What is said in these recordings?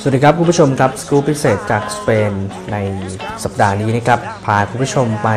สวัสดีครับคุณผู้ชมครับสกู๊ปพิเศษจากสเปนในสัปดาห์นี้นะครับพาคุณผู้ชมไป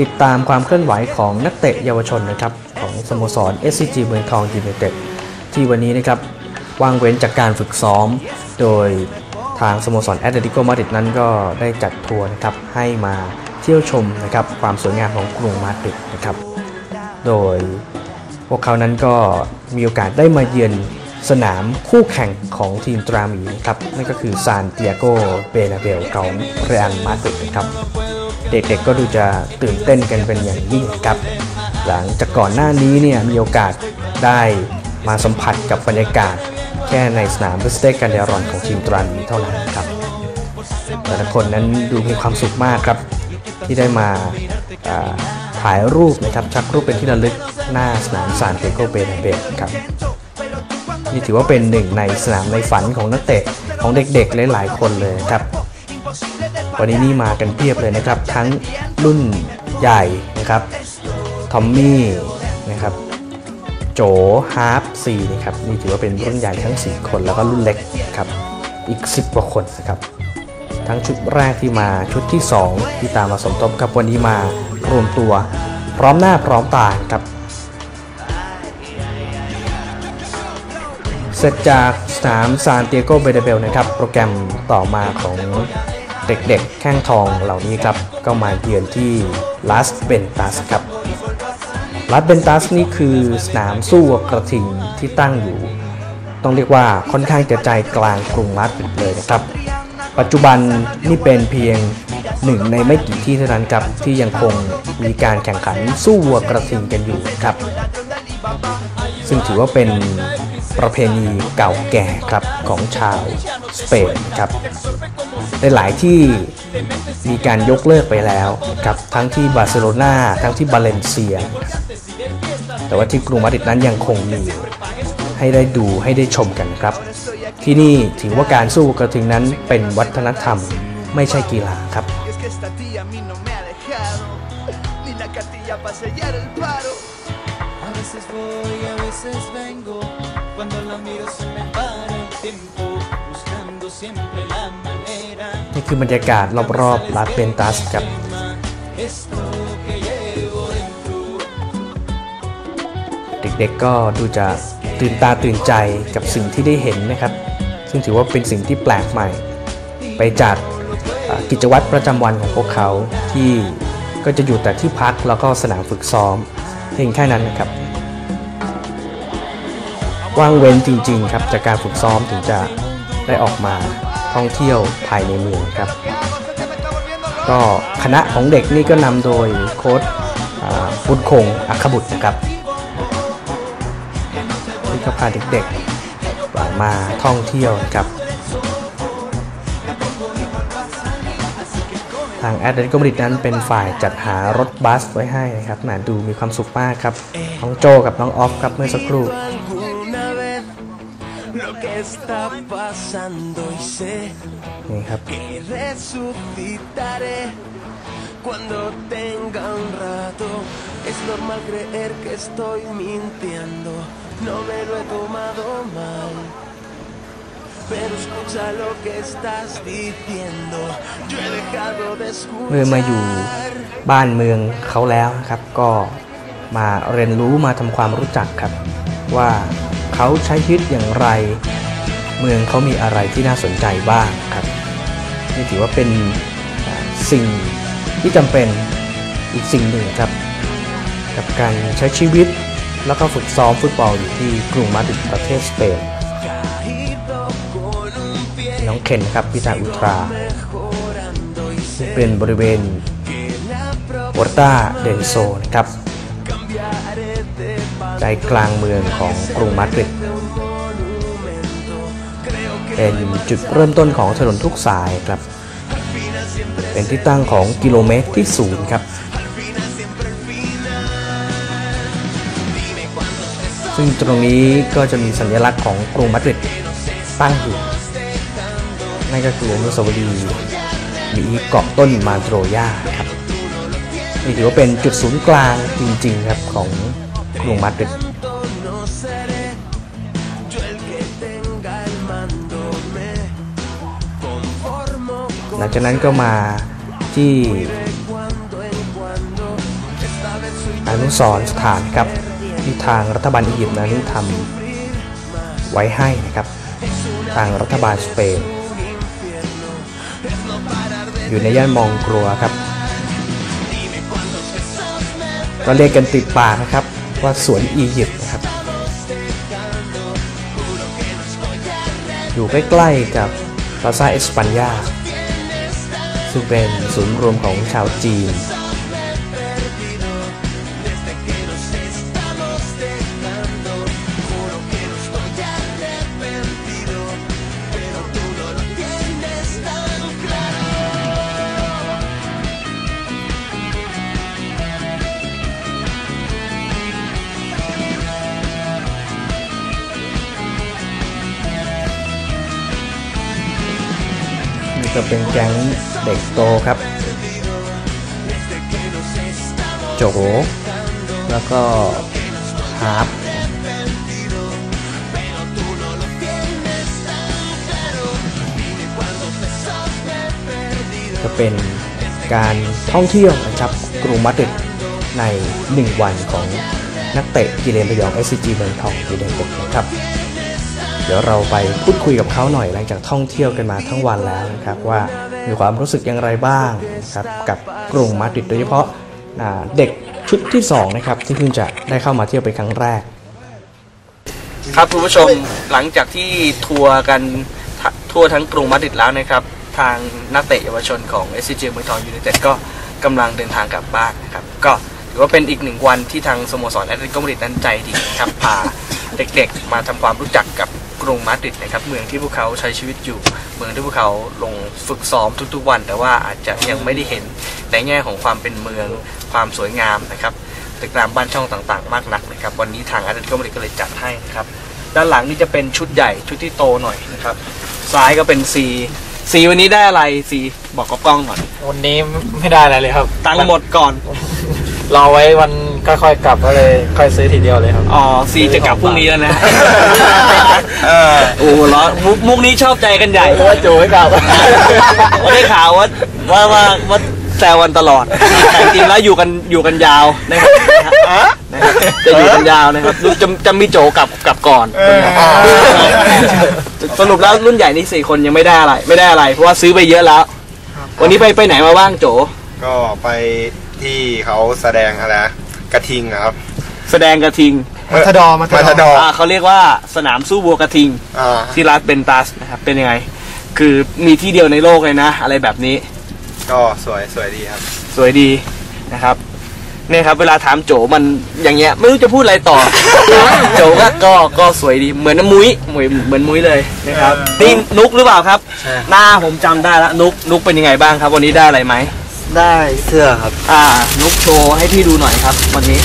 ติดตามความเคลื่อนไหวของนักเตะเยาวชนนะครับของสโมสร SCG เมืองทองยูไนเต็ดที่วันนี้นะครับว่างเว้นจากการฝึกซ้อม โดยทางสโมสรแอตเลติโกมาดริดนั้นก็ได้จัดทัวร์นะครับให้มาเที่ยวชมนะครับความสวยงามของกรุงมาดริดนะครับ โดยพวกเขานั้นก็มีโอกาสได้มาเยือน สนามคู่แข่งของทีมตราหมีครับนั่นก็คือซานเตียโกเบนาเบลของเรอัลมาดริดครับเด็กๆก็ดูจะตื่นเต้นกันเป็นอย่างยิ่งครับ หลังจากก่อนหน้านี้เนี่ยมีโอกาสได้มาสัมผัสกับบรรยากาศ แค่ในสนามบิสเตกันเดรอนของทีมตราหมีเท่านั้นครับแต่ละคนนั้นดูมีความสุขมากครับ ที่ได้มาอ่าถ่ายรูปนะครับชักรูปเป็นที่ระลึกหน้าสนามซานเตโกเบนาเบลครับ นี่ถือว่าเป็นหนึ่งในสนามในฝันของนักเตะของเด็กๆหลายๆคนเลยครับ วันนี้นี่มากันเพียบเลยนะครับ ทั้งรุ่นใหญ่นะครับทอมมี่นะครับโจฮาร์ปซีนะครับนี่ถือว่าเป็นรุ่นใหญ่ทั้ง 4 คนแล้วก็รุ่นเล็กครับอีก 10กว่าคนนะครับทั้งชุดแรกที่มาชุดที่ 2 ที่ตามมาสมทบกับวันนี้มารวมตัวพร้อมหน้าพร้อมตาครับ เสร็จจากสนามซานเตียโกเบเดเบลนะครับ โปรแกรมต่อมาของเด็กๆ แข้งทองเหล่านี้ครับ ก็มาเยือนที่ลาสเบนตัสครับลาสเบนตัสนี่คือสนามสู้กระทิงที่ตั้งอยู่ ต้องเรียกว่าค่อนข้างจะใจกลางกรุงมาดริดเลยนะครับ ปัจจุบันนี่เป็นเพียงหนึ่งในไม่กี่ที่เท่านั้นครับ ที่ยังคงมีการแข่งขันสู้วัวกระทิงกันอยู่ครับ ซึ่งถือว่าเป็น ประเพณีเก่าแก่ครับของชาวสเปนครับในหลายที่มีการยกเลิกไปแล้วครับทั้งที่บาร์เซโลนาทั้งที่บาเลนเซีย แต่ว่าที่กรุงมาดริดนั้นยังคงมีให้ได้ดูให้ได้ชมกันครับ ที่นี่ถือว่าการสู้กระทิงนั้นเป็นวัฒนธรรมไม่ใช่กีฬาครับ A veces voy, a veces vengo. Cuando la miro se me para el tiempo, buscando siempre la manera. นี่คือบรรยากาศรอบๆลาเบนตัสครับ เด็กๆก็ดูจะตื่นตาตื่นใจกับสิ่งที่ได้เห็นนะครับ ซึ่งถือว่าเป็นสิ่งที่แปลกใหม่ ไปจากกิจวัตรประจำวันของพวกเขาที่ก็จะอยู่แต่ที่พักแล้วก็สนามฝึกซ้อมเพียงแค่นั้นนะครับ ว่างเว้นจริง ๆ ครับจากการฝึกซ้อมถึงจะได้ออกมาท่องเที่ยวภายในเมืองครับ ก็คณะของเด็กนี่ก็นำโดยโค้ชอ่าบุญคงอัคบุตรนะครับที่ก็พาเด็กๆมาท่องเที่ยวครับ ทางแอดเดนกมริดนั้นเป็นฝ่ายจัดหารถบัสไว้ให้นะครับแหมดูมีความสุขมากครับน้องโจกับน้องออฟครับเมื่อสักครู่ está pasando y sé นี่ครับ que resucitaré cuando tenga un rato. Es normal creer que estoy mintiendo, no me lo he tomado mal. Pero escucha lo que estás diciendo. Yo he dejado de เมื่อมาอยู่ escuchar. บ้านเมืองเขาแล้วนะครับ ก็มาเรียนรู้มาทำความรู้จักครับ ว่าเขาใช้ชีวิตอย่างไร เมืองเขามีอะไรที่น่าสนใจบ้างครับนี่ถือว่าเป็นสิ่งที่จำเป็นอีกสิ่งหนึ่งครับ กับการใช้ชีวิตแล้วก็ฝึกซ้อมฟุตบอลอยู่ที่กรุงมาดริดประเทศสเปนน้องเคนครับพิธาอุตราเป็นบริเวณ que la วอร์ตาเดนโซนะครับ ใจกลางเมืองของกรุงมาดริด เป็นจุดเริ่มต้นของถนนทุกสายครับ เป็นที่ตั้งของกิโลเมตรที่ศูนย์ครับ ซึ่งตรงนี้ก็จะมีสัญลักษณ์ของกรุงมาดริดตั้งอยู่นั่นก็คืออนุสาวรีย์หรือเกาะต้นมาโตรยาครับนี่ถือว่าเป็นจุดศูนย์กลางจริงๆครับของกรุงมาดริด ลังจากนั้นก็มาที่อนุสรสถานครับที่ทางรัฐบาลอียิปต์นั้นทำไว้ให้นะครับ ทางรัฐบาลสเปน อยู่ในย่านมองกรัวครับ ก็เรียกกันติดปากนะครับว่าสวนอียิปต์นะครับ อยู่ใกล้ๆกับพลาซาเอสปันยา ซึ่งเป็นศูนย์รวมของชาวจีน ก็เป็นแก๊งเด็กโตครับ โจ แล้วก็ฮาร์ปก็เป็นการท่องเที่ยวนะครับกรุงมาดริดใน 1 วันของนักเตะกิเลนพยอง SCG เมืองทองยูไนเต็ดนะครับ เดี๋ยวเราไปพูดคุยกับเขาหน่อยหลังจากท่องเที่ยวกันมาทั้งวันแล้วนะครับว่ามีความรู้สึกอย่างไรบ้างนะครับกับกรุงมาดริดโดยเฉพาะาเด็กชุดที่2นะครับที่เพิ่งจะได้เข้ามาเที่ยวเป็นครั้งแรก ครับคุณผู้ชมหลังจากที่ทัวร์กันททั่วทั้งกรุงมาดริดแล้วนะครับทางนักเตะเยาวชนของ s c g เมืองทองยูไนเต็ดก็กำลังเดินทางกลับบ้านนะครับก็ถือว่าเป็นอีกหนึ่งวันที่ทางสโมสรแอตเลติโกมาดริดนั้นใจดีนะครับพาเด็กๆมาทำความรู้จักกับ กรุงมาดริดนะครับเมืองที่พวกเขาใช้ชีวิตอยู่ เมืองที่พวกเขาลงฝึกซ้อมทุกๆวัน แต่ว่าอาจจะยังไม่ได้เห็นในแง่ของความเป็นเมืองความสวยงามนะครับตึกรามบ้านช่องต่างๆ มากนักนะครับวันนี้ทางแอตเลติโกมาดริดก็เลยจัดให้นะครับด้านหลังนี่จะเป็นชุดใหญ่ชุดที่โตหน่อยนะครับซ้ายก็เป็น C C วันนี้ได้อะไร C บอกกับกล้องก่อนวันนี้ไม่ได้อะไรเลยครับ ตังค์หมดก่อน รอไว้วัน ค่อยๆกลับก็เลยค่อยซื้อทีเดียวเลยครับ อ๋อ C จะกลับพรุ่งนี้แล้วนะเออโอ้โหล้อมุกมุกนี้ชอบใจกันใหญ่เพราะว่าจูไม่กลับได้ข่าวว่าว่าว่าว่าแซวกันตลอดแต่จริงๆแล้วอยู่กันอยู่กันยาวนะครับนะครับจะอยู่กันยาวนะครับจะจะมีโจกลับกลับก่อนสรุปแล้วรุ่นใหญ่นี่สี่คนยังไม่ได้อะไร ไม่ได้อะไร เพราะว่าซื้อไปเยอะแล้ว วันนี้ไปไปไหนมาบ้างโจ ก็ไปที่เขาแสดงอะไรนะ กระทิงอะครับ แสดงกระทิงมัทดอมัทดออ่าเขาเรียกว่าสนามสู้วัวกระทิง อ่าที่รัฐเบนตัสนะครับเป็นยังไง คือมีที่เดียวในโลกเลยนะ อะไรแบบนี้ ก็สวยสวยดีครับ สวยดีนะครับเนี่ยครับ เวลาถามโจมันอย่างเงี้ยไม่รู้จะพูดอะไรต่อ โจก็ก็ก็สวยดีเหมือนมุ้ยเหมือนเหมือนมุ้ยเลยนะครับนี่นุกหรือเปล่าครับหน้าผมจำได้ละนุกนุกเป็นยังไงบ้างครับ วันนี้ได้อะไรไหม ได้เสื้อครับ อ่านุกโชว์ให้พี่ดูหน่อยครับ วันนี้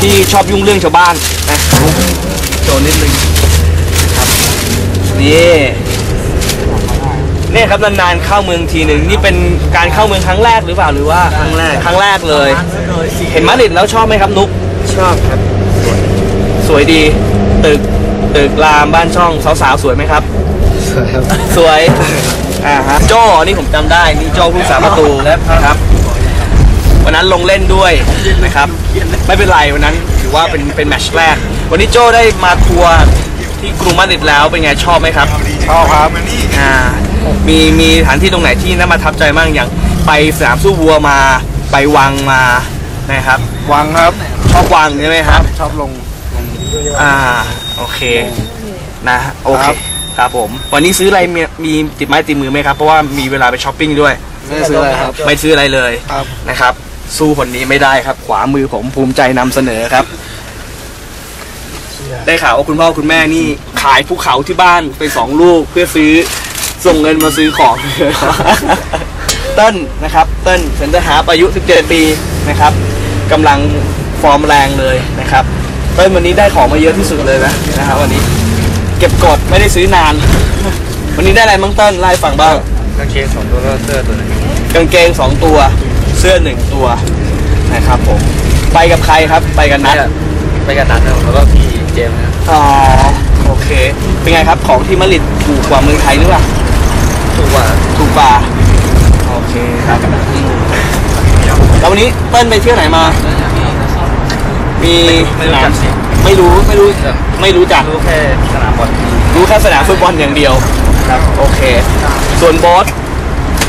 พี่ชอบยุ่งเรื่องชาวบ้านนะโชว์นิดนึงครับนี่เนี่ยครับนานๆเข้าเมืองทีหนึ่งนี่เป็นการเข้าเมืองครั้งแรกหรือเปล่าหรือว่าครั้งแรกครั้งแรกเลย เห็นมาดริดแล้วชอบไหมครับนุกชอบครับ สวยดีตึกตึกรามบ้านช่องสาวๆสวยไหมครับ สวยครับสวย อ่าฮะโจ้นี่ผมจำได้นี่โจ้ผู้สาประตูนะครับ วันนั้นลงเล่นด้วยนะครับ ไม่เป็นไรวันนั้นถือว่าเป็นเป็นแมตช์แรก วันนี้โจ้ได้มาทัวร์ที่กรุงมาดริดแล้วเป็นไงชอบไหมครับชอบครับอ่ามีมีสถานที่ตรงไหนที่น่ามาทับใจบ้างอย่างไปสนามสู้วัวมาไปวังมานะครับวังครับชอบวังใช่ไหมครับ ชอบลงอ่าโอเคนะโอเค ครับครับผม วันนี้ซื้ออะไรมีมีติดไม้ติดมือไหมครับ เพราะว่ามีเวลาไปช้อปปิ้งด้วย ไม่ได้ซื้ออะไรครับ ไม่ซื้ออะไรเลยครับ นะครับ สู้คนนี้ไม่ได้ครับ ขวามือผมภูมิใจนำเสนอครับ ได้ข่าวว่าคุณพ่อคุณแม่นี่ขายภูเขาที่บ้านไปสองลูกเพื่อซื้อส่งเงินมาซื้อของ เต้นนะครับ เต้นเซนเตอร์ฮาร์ปอายุ 17 ปีนะครับกำลังฟอร์มแรงเลยนะครับ เต้นวันนี้ได้ของมาเยอะที่สุดเลยนะนะครับวันนี้ เก็บกดไม่ได้ซื้อนาน วันนี้ได้อะไรมั้งเต้นไล่าให้ฟังบ้างกางเกงสองตัวก็เสื้อตัวนึงกางเกงสองตัว เสื้อหนึ่งตัวนะครับผม ไปกับใครครับ ไปกับนัดไปกันนัดนะครับแล้วก็พี่เจมส์นะครับอ๋อโอเค เป็นไงครับของที่มาดริดถูกกว่าเมืองไทยหรือเปล่าถูกกว่าถูกกว่าโอเคครับแล้ววันนี้เติ้ลไปเที่ยวไหนมา มีไม่รู้จักสิ ไม่รู้ไม่รู้ไม่รู้จักรู้แค่สนามบอลรู้แค่สนามฟุตบอลอย่างเดียวครับโอเค ส่วนโบอส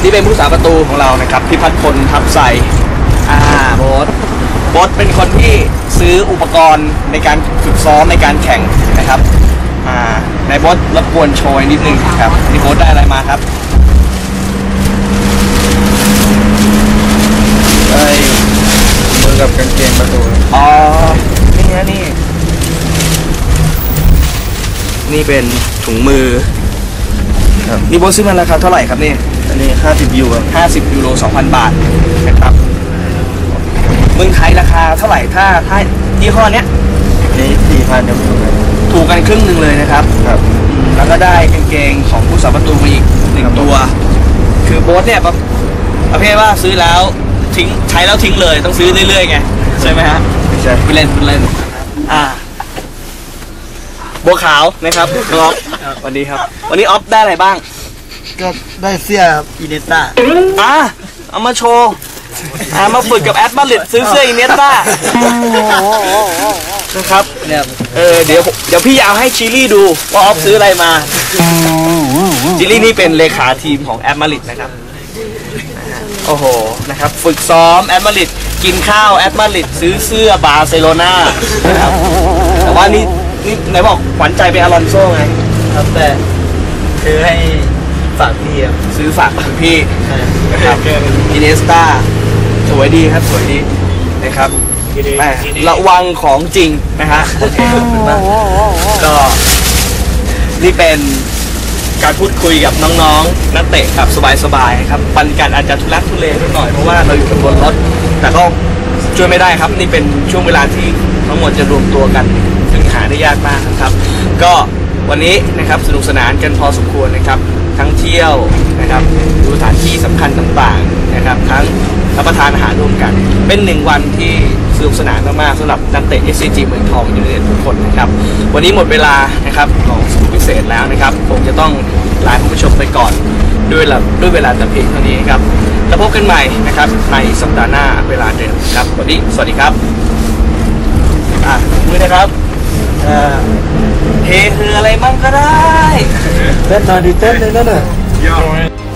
ที่เป็นผู้สาประตูของเรานะครับพิพัฒน์พลทับใสอ่าโบอสโบอสเป็นคนที่ซื้ออุปกรณ์ในการฝึกซ้อมในการแข่งนะครับอ่าในโบอสรบกวนโชยนิดนึงครับนี่โบอสได้อะไรมาครับได้มือกับกางเกงประตูอ๋อนี่นะนี่ นี่เป็นถุงมือ ครับนี่โบทซื้อมาราคาเท่าไหร่ครับนี่อันนี้50ยูครับ50ยูโร2,000 บาทนะครับเมืองไทยราคาเท่าไหร่ถ้าถ้ายี่ห้อเนี้ยอันนี้4,000ครับถูกกันครึ่งหนึ่งเลยนะครับ ครับแล้วก็ได้กางเกงของผู้สาประตูมาอีกหนึ่งตัว คือโบ๊ทเนี่ยประประเภทว่าซื้อแล้วทิ้งใช้แล้วทิ้งเลยต้องซื้อเรื่อยๆไง ใช่ไหมฮะไม่ใช่ไปเล่นไปเล่นอ่า บัวขาวนะครับน้องออฟสวัสดีครับ วันนี้ออฟได้อะไรบ้าง ก็ได้เสื้ออินเนต้าอ่าเอามาโชว์อ่ามาฝึกกับแอดมาริดซื้อเสื้ออินเนสต้านะครับเนี่ยเออเดี๋ยวผมเดี๋ยวพี่อยากให้ชิลลี่ดูว่าออฟซื้ออะไรมาชิลลี่นี่เป็นเลขาทีมของแอดมาริดนะครับ โอ้โห นะครับ ฝึกซ้อมแอดมาริดกินข้าวแอดมาริดซื้อเสื้อบาร์เซโลนานะครับแต่ว่านี่ นี่ไหนบอกขวัญใจเป็นอลอนโซ่ไง ครับแต่คือให้ฝากพี่ครับซื้อฝากคุณพี่นะครับอินเนสตาสวยดีครับสวยดีนะครับแม่ระวังของจริงนะฮะโอเคขอบคุณมากก็นี่เป็นการพูดคุยกับน้องๆ นักเตะแบบสบายๆครับบรรยากาศอาจจะทุลักทุเลนิดหน่อยเพราะว่าเราอยู่กันบนรถ แต่ก็ช่วยไม่ได้ครับ นี่เป็นช่วงเวลาที่ทั้งหมดจะรวมตัวกัน ซึ่งหาได้ยากมากนะครับ ก็วันนี้นะครับสนุกสนานกันพอสมควรนะครับ ทั้งเที่ยวนะครับดูสถานที่สำคัญต่างๆนะครับ ทั้งรับประทานอาหารร่วมกัน เป็นหนึ่งวันที่สนุกสนานมากๆสำหรับนักเตะ SCG เมืองทองยูไนเต็ดทุกคนนะครับ วันนี้หมดเวลานะครับของสกูพิเศษแล้วนะครับผมจะต้องลาคุณผู้ชมไปก่อนด้วยลด้วยเวลาแต่เพียงเท่านี้ครับแล้วพบกันใหม่นะครับในสัปดาห์หน้าเวลาเดิมครับวันนี้สวัสดีครับอะมือนะครับ อ่อเฮคืออะไรมั่งก็ได้เต้นหน่อยดิเต้นเลยนั่นน่ะ ยอด